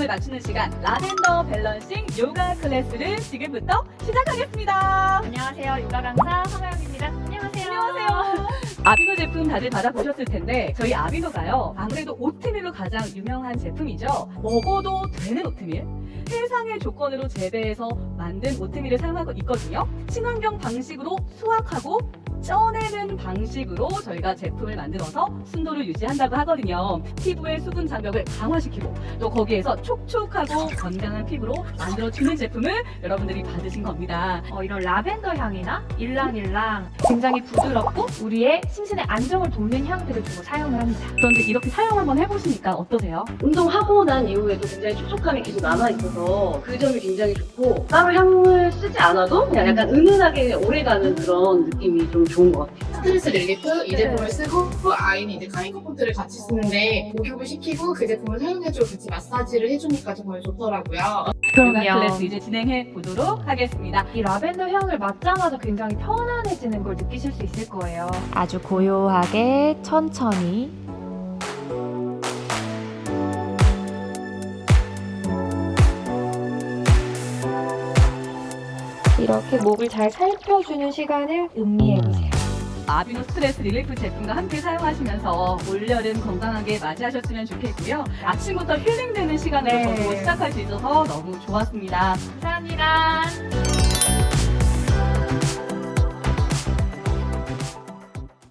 네, 맞추는 시간 라벤더 밸런싱 요가 클래스를 지금부터 시작하겠습니다. 안녕하세요. 요가 강사 황아영입니다. 아비노 제품 다들 받아보셨을 텐데 저희 아비노가요 아무래도 오트밀로 가장 유명한 제품이죠. 먹어도 되는 오트밀. 세상의 조건으로 재배해서 만든 오트밀을 사용하고 있거든요. 친환경 방식으로 수확하고 쪄내는 방식으로 저희가 제품을 만들어서 순도를 유지한다고 하거든요. 피부의 수분 장벽을 강화시키고 또 거기에서 촉촉하고 건강한 피부로 만들어주는 제품을 여러분들이 받으신 겁니다. 어, 이런 라벤더 향이나 일랑일랑 굉장히 부드럽고 우리의 심신의 안정을 돕는 향들을 주고 사용을 합니다. 그런데 이렇게 사용 한번 해보시니까 어떠세요? 운동하고 난 이후에도 굉장히 촉촉함이 계속 남아있어서 그 점이 굉장히 좋고 따로 향을 쓰지 않아도 그냥 약간 은은하게 오래가는 그런 느낌이 좀 좋은 것 같아요. 스트레스 릴리프 이 제품을 쓰고 아이는 이제 카이코 폰트를 같이 쓰는데 목욕을 시키고 그 제품을 사용해주고 같이 마사지를 해주니까 정말 좋더라고요. 그럼요. 클래스 이제 진행해 보도록 하겠습니다. 이 라벤더 향을 맡자마자 굉장히 편안해지는 걸 느끼실 수 있을 거예요. 아주 고요하게 천천히 이렇게 목을 잘 살펴주는 시간을 음미해보세요. 아비노 스트레스 릴리프 제품과 함께 사용하시면서 올여름 건강하게 맞이하셨으면 좋겠고요. 아침부터 힐링되는 시간으로 네. 시작할 수 있어서 너무 좋았습니다. 감사합니다.